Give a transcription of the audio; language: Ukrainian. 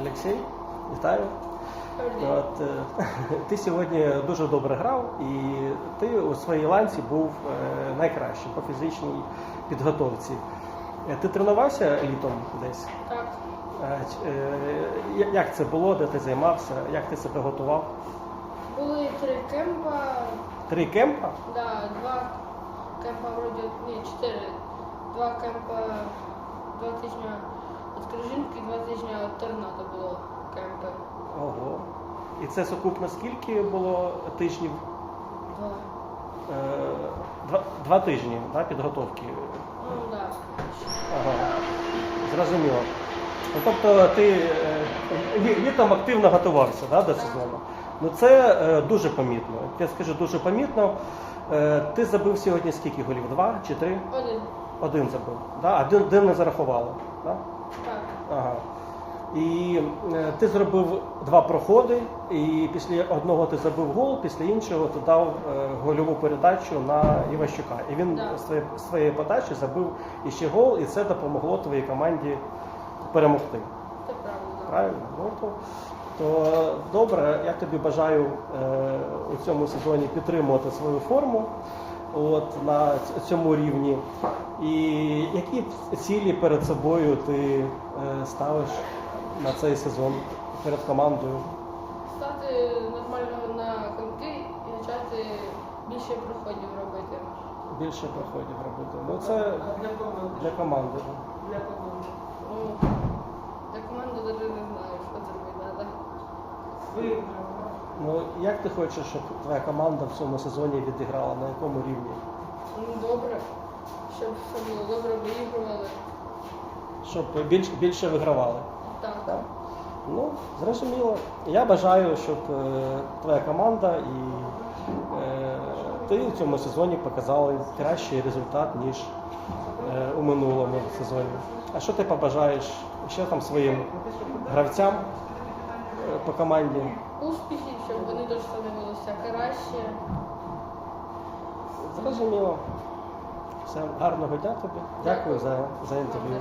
Олексій, вітаю. От, е, ти сьогодні дуже добре грав, і ти у своїй ланці був е, найкращим по фізичній підготовці. Е, Ти тренувався літом десь? Так, Як це було, де ти займався, як ти себе готував? були три кемпа, Три кемпа? да, два кемпа вроді, ні, чотири. Два кемпа, два тижні від Крижинки, два тижні Торнадо було кемпи. Ого. І це сукупно скільки було тижнів? Два. Е, Два, два тижні да, підготовки. Ну, да. Ага. Зрозуміло. Ну, тобто ти е, лі- літом активно готувався да, до сезону. Ну це е, дуже помітно. Я скажу дуже помітно. Е, ти забив сьогодні скільки голів? Два чи три? Один. Один забив. Да? Один, один не зарахували. Да? Так. Ага. І е, ти зробив два проходи, і після одного ти забив гол, після іншого ти дав е, гольову передачу на Іващука. І він Да. своє- своєї подачі забив іще гол, і це допомогло твоїй команді перемогти. Це правда. Правильно? Ну, то, то добре, я тобі бажаю е, у цьому сезоні підтримувати свою форму от, на цьому рівні. І які цілі перед собою ти е, ставиш на цей сезон перед командою? Стати нормально на коньки і почати більше проходів робити. Більше проходів робити. Ну це Для команди. для команди. Для команди. Ну, для команди навіть не знаю, що зробити треба. Ну як ти хочеш, щоб твоя команда в цьому сезоні відіграла? На якому рівні? Ну, добре, щоб все було добре, виігрували. Щоб більш, більше вигравали? Так. Так? Ну, зрозуміло. Я бажаю, щоб е, твоя команда і е, ти в цьому сезоні показали кращий результат, ніж е, у минулому сезоні. А що ти побажаєш ще там своїм гравцям по команді? Успіхів, щоб вони теж становилися краще. Зрозуміло. Все, гарного дня тобі. Дякую за, за інтерв'ю.